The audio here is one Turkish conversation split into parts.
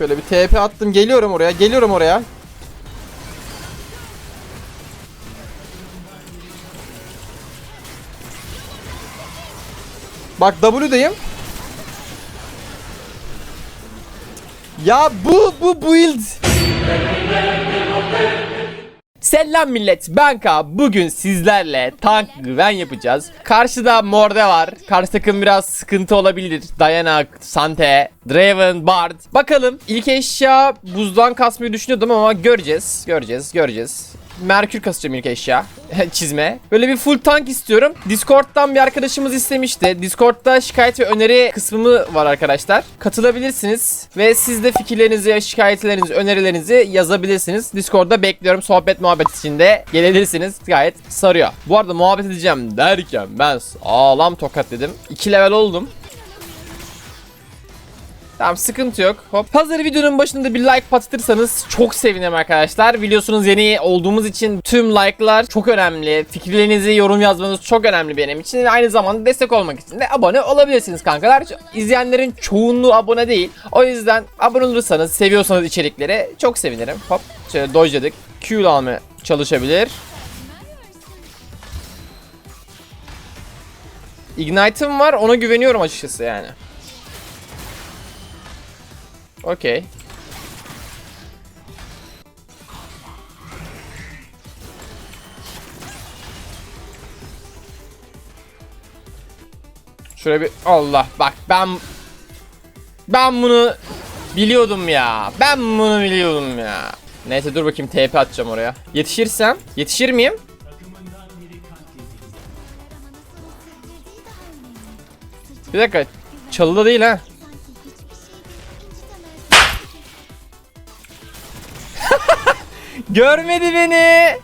Şöyle bir TP attım. Geliyorum oraya. Geliyorum oraya. Bak W'deyim. Ya bu bu build. Selam millet ben Ka bugün sizlerle tank güven yapacağız. Karşıda Morde var. Karşı takım biraz sıkıntı olabilir. Diana, Sante, Draven, Bard. Bakalım ilk eşya buzdan kasmayı düşünüyordum ama göreceğiz Göreceğiz göreceğiz Merkür kasacağım ilk eşya çizme. Böyle bir full tank istiyorum. Discord'dan bir arkadaşımız istemişti. Discord'da şikayet ve öneri kısmı var arkadaşlar. Katılabilirsiniz ve siz de fikirlerinizi, şikayetlerinizi, önerilerinizi yazabilirsiniz. Discord'da bekliyorum. Sohbet muhabbet içinde gelebilirsiniz. Gayet sarıyor. Bu arada muhabbet edeceğim derken ben sağlam tokat dedim. 2 level oldum. Tamam sıkıntı yok. Hop. Hazır videonun başında bir like patlatırsanız çok sevinirim arkadaşlar. Biliyorsunuz yeni olduğumuz için tüm like'lar çok önemli. Fikirlerinizi yorum yazmanız çok önemli benim için. Aynı zamanda destek olmak için de abone olabilirsiniz kankalar. İzleyenlerin çoğunluğu abone değil. O yüzden abone olursanız, seviyorsanız içerikleri çok sevinirim. Hop. Şöyle dojladık. Q almaya çalışabilir. Ignite'ım var ona güveniyorum açıkçası yani. Okey. Şöyle bir Allah bak ben ben bunu biliyordum ya. Ben bunu biliyordum ya. Neyse dur bakayım TP atacağım oraya. Yetişirsem yetişir miyim? Bir dakika. Çalıda değil ha. Görmedi beni.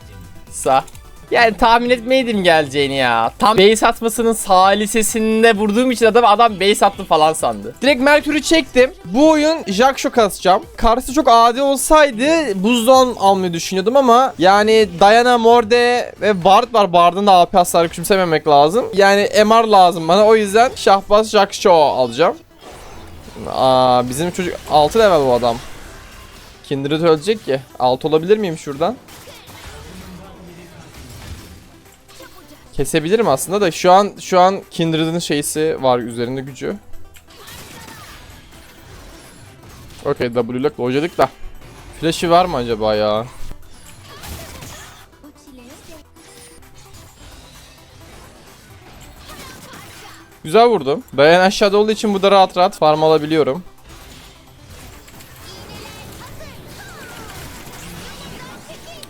Sa. Yani tahmin etmeydim geleceğini ya. Tam base atmasının salisesinde vurduğum için adam adam base attı falan sandı. Direkt Merkür'ü çektim. Bu oyun Jack Shock atacağım. Karşısı çok adi olsaydı buzdon almayı düşünüyordum ama yani Diana, Morde ve Bard var. Bard'ın da AP hasarı küçümsememek lazım. Yani MR lazım bana. O yüzden Şahbaz Jack Shock alacağım. Aa, bizim çocuk 6 level bu adam. Kindred ölecek ki. Alt olabilir miyim şuradan? Kesebilirim aslında da şu an şu an Kindred'in şeysi var üzerinde gücü. Okey W ile lojadık da. Flash'ı var mı acaba ya? Güzel vurdum. Dayan aşağıda olduğu için bu da rahat rahat farm alabiliyorum.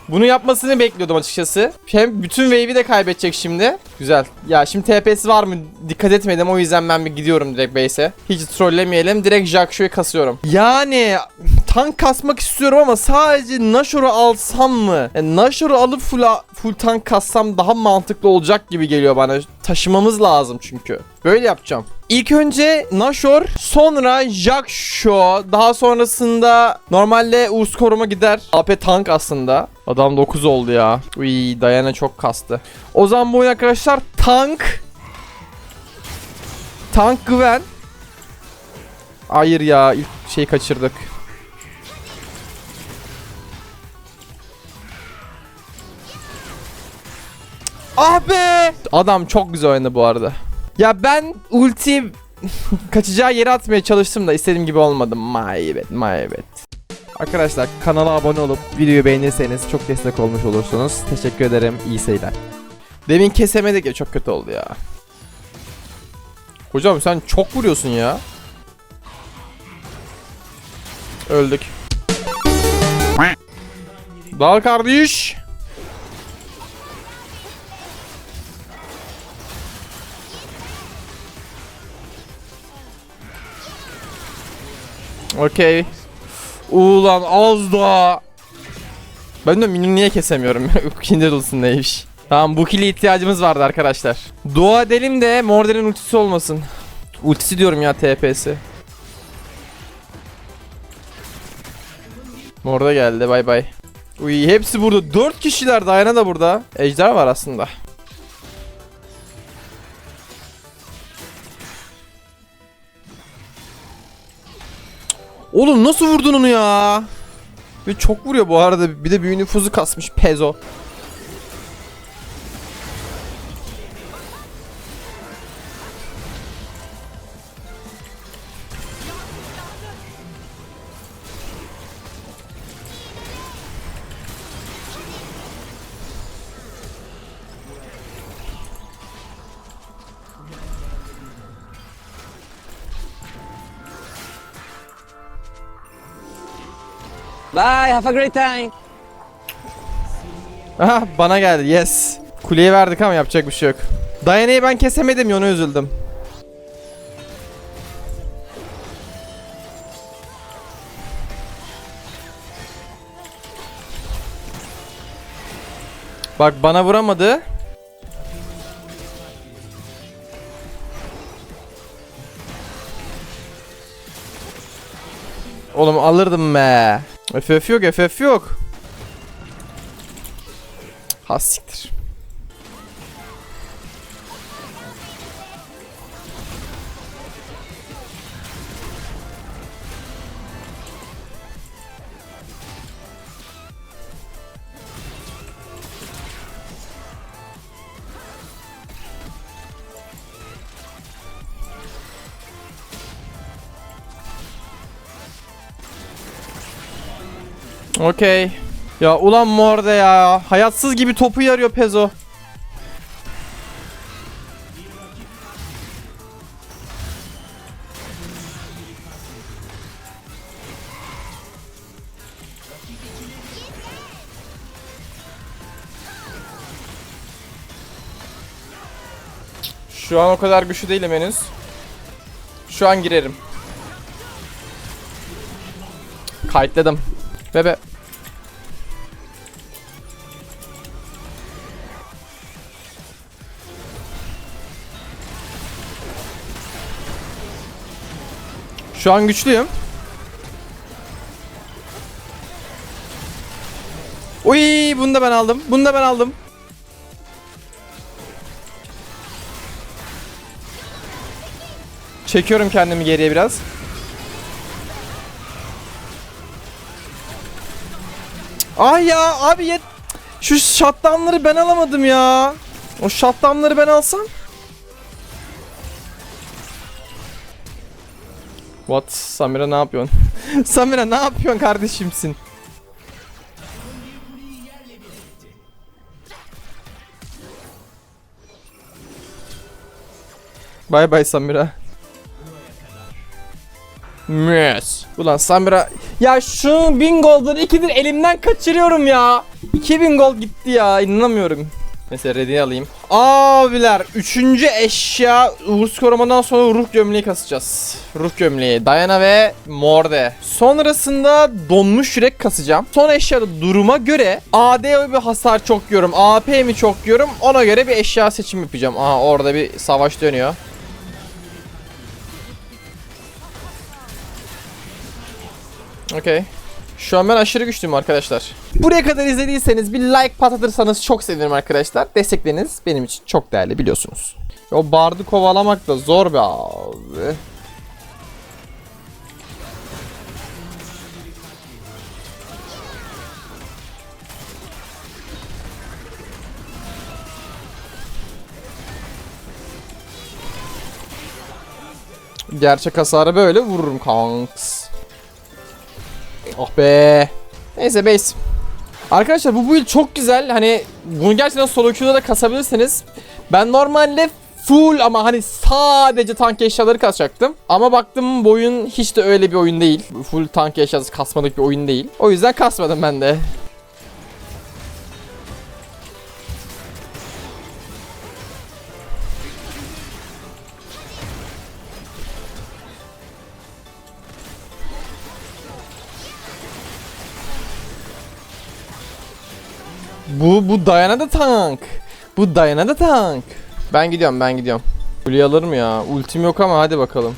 Bunu yapmasını bekliyordum açıkçası. Hem bütün wave'i de kaybedecek şimdi. Güzel. Ya şimdi TP'si var mı? Dikkat etmedim o yüzden ben bir gidiyorum direkt base'e. Hiç trollemeyelim. Direkt Jaksho'yu kasıyorum. Yani tank kasmak istiyorum ama sadece Nashor'u alsam mı? Yani Nashor'u alıp full, full tank kassam daha mantıklı olacak gibi geliyor bana. Taşımamız lazım çünkü. Böyle yapacağım. İlk önce Nashor, sonra Jaksho, daha sonrasında normalde Urs koruma gider. AP tank aslında. Adam 9 oldu ya. Uy Diana çok kastı. O zaman bu oyun arkadaşlar tank Tank Gwen Hayır ya ilk şeyi kaçırdık. Ah be! Adam çok güzel oynadı bu arada. Ya ben ulti kaçacağı yere atmaya çalıştım da istediğim gibi olmadı. Maybet, maybet. Arkadaşlar kanala abone olup videoyu beğenirseniz çok destek olmuş olursunuz. Teşekkür ederim. İyi seyirler. Demin kesemedik ya çok kötü oldu ya. Hocam sen çok vuruyorsun ya. Öldük. Dal kardeş. Okey. Ulan az daha. Ben de minyon niye kesemiyorum? Kindred olsun neymiş. Tamam bu kill'e ihtiyacımız vardı arkadaşlar. Dua edelim de Morden'in ultisi olmasın. Ultisi diyorum ya TP'si. Morda geldi bay bay. Uy hepsi burada. 4 kişiler Dayana da burada. Ejder var aslında. Oğlum nasıl vurdun onu ya? Ve çok vuruyor bu arada. Bir de büyü nüfuzu kasmış Pezo. Bye, have a great time. Aha bana geldi yes. Kuleyi verdik ama yapacak bir şey yok. Diana'yı ben kesemedim ya üzüldüm. Bak bana vuramadı. Oğlum alırdım be. FF yok FF yok. Ha siktir. Okey. Ya ulan morde ya. Hayatsız gibi topu yarıyor Pezo. Şu an o kadar güçlü değilim henüz. Şu an girerim. Kayıtladım. Bebe. Şu an güçlüyüm. Uy, bunu da ben aldım. Bunu da ben aldım. Çekiyorum kendimi geriye biraz. Ay ya abi yet. Şu shutdownları ben alamadım ya. O shutdownları ben alsam. What? Samira ne yapıyorsun? Samira ne yapıyorsun kardeşimsin? Bay bay Samira. Yes. Ulan Samira ya şu 1000 golden ikidir elimden kaçırıyorum ya. 2000 gold gitti ya inanamıyorum. Mesela ready alayım. Abiler 3. eşya Uğur korumadan sonra ruh gömleği kasacağız. Ruh gömleği Diana ve Morde. Sonrasında donmuş yürek kasacağım. Son eşyada duruma göre AD bir hasar çok yiyorum. AP mi çok yiyorum ona göre bir eşya seçim yapacağım. Aha orada bir savaş dönüyor. Okey. Şu an ben aşırı güçlüyüm arkadaşlar. Buraya kadar izlediyseniz bir like patlatırsanız çok sevinirim arkadaşlar. Destekleriniz benim için çok değerli biliyorsunuz. O bardı kovalamak da zor be abi. Gerçek hasarı böyle vururum kanks. Oh be. Neyse base. Arkadaşlar bu build çok güzel. Hani bunu gerçekten solo queue'da da kasabilirsiniz. Ben normalde full ama hani sadece tank eşyaları kasacaktım. Ama baktım bu oyun hiç de öyle bir oyun değil. Full tank eşyası kasmadık bir oyun değil. O yüzden kasmadım ben de. Bu bu Diana da tank. Bu Diana da tank. Ben gidiyorum ben gidiyorum. Kuleyi alırım ya. Ultim yok ama hadi bakalım.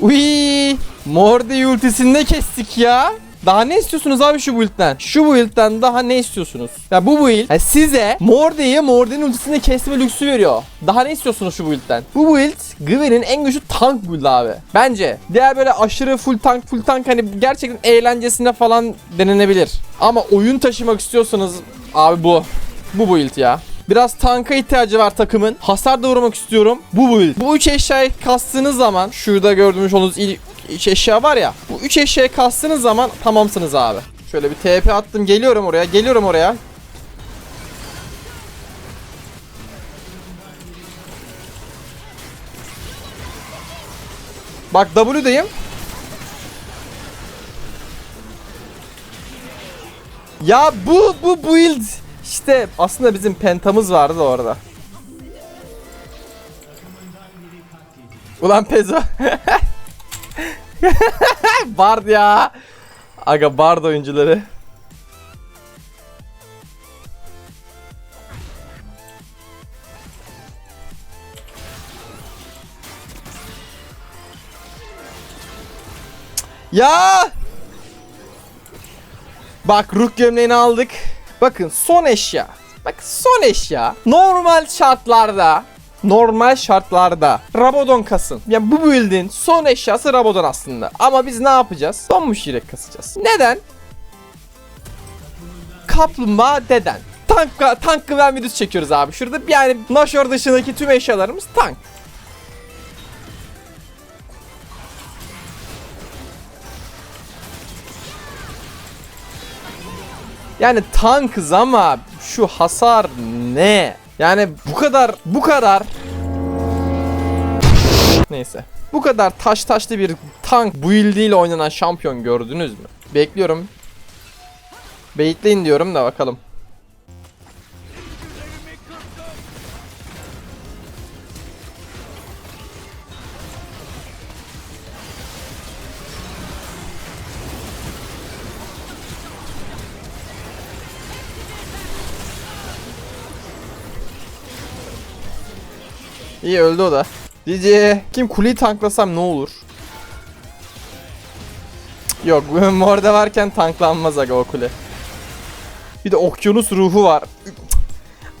Uy! Morde ultisini de kestik ya. Daha ne istiyorsunuz abi şu build'den? Şu build'den daha ne istiyorsunuz? Ya bu build yani size Morde'yi Morde'nin ultisini kesme lüksü veriyor. Daha ne istiyorsunuz şu build'den? Bu build Gwen'in en güçlü tank build abi. Bence. Diğer böyle aşırı full tank full tank hani gerçekten eğlencesine falan denenebilir. Ama oyun taşımak istiyorsanız abi bu. Bu build ya. Biraz tanka ihtiyacı var takımın. Hasar da vurmak istiyorum. Bu build. Bu üç eşyayı kastığınız zaman şurada gördüğünüz olduğunuz ilk üç eşya var ya. Bu üç eşyayı kastığınız zaman tamamsınız abi. Şöyle bir TP attım. Geliyorum oraya. Geliyorum oraya. Bak W'deyim. Ya bu bu build işte aslında bizim pentamız vardı da orada. Ulan Pezo. Bard ya. Aga Bard oyuncuları. Ya! Bak Rook gömleğini aldık. Bakın son eşya. Bak son eşya. Normal şartlarda Normal şartlarda Rabodon kasın. Yani bu build'in son eşyası Rabodon aslında. Ama biz ne yapacağız? Donmuş yürek kasacağız. Neden? Kaplumbağa deden. Tank, tank güven videosu çekiyoruz abi. Şurada yani Nashor dışındaki tüm eşyalarımız tank. Yani tankız ama şu hasar ne? Yani bu kadar bu kadar Neyse. Bu kadar taş taşlı bir tank build ile oynanan şampiyon gördünüz mü? Bekliyorum. Bekleyin diyorum da bakalım. İyi öldü o da. Cici. Kim kuleyi tanklasam ne olur? Yok orada varken tanklanmaz aga o kule. Bir de okyanus ruhu var.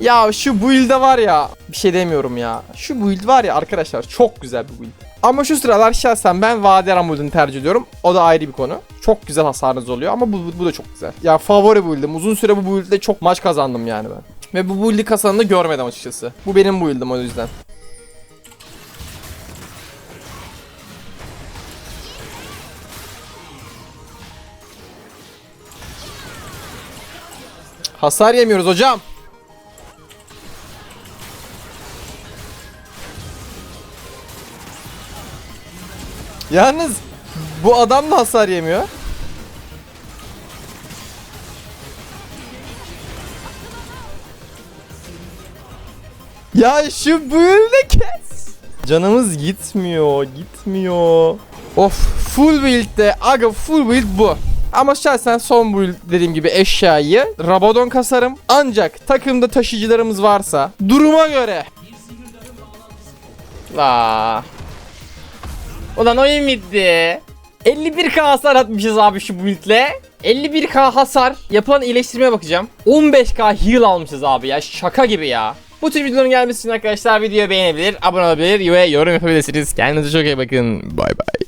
Ya şu build'de var ya bir şey demiyorum ya. Şu build var ya arkadaşlar çok güzel bir build. Ama şu sıralar şahsen ben Vadera build'ini tercih ediyorum. O da ayrı bir konu. Çok güzel hasarınız oluyor ama bu, bu da çok güzel. Ya favori build'im. Uzun süre bu build'de çok maç kazandım yani ben. Ve bu build'i kazanını görmedim açıkçası. Bu benim build'im o yüzden. Hasar yemiyoruz hocam. Yalnız bu adam da hasar yemiyor. Ya şu böyle kes. Canımız gitmiyor, gitmiyor. Of, full build'de, aga full build bu. Ama şahsen son build dediğim gibi eşyayı Rabadon kasarım. Ancak takımda taşıyıcılarımız varsa duruma göre. Aa. Ulan oyun bitti. 51k hasar atmışız abi şu build'le. 51k hasar. Yapılan iyileştirmeye bakacağım. 15k heal almışız abi ya. Şaka gibi ya. Bu tür videoların gelmesi için arkadaşlar videoyu beğenebilir, abone olabilir ve yorum yapabilirsiniz. Kendinize çok iyi bakın. Bay bay.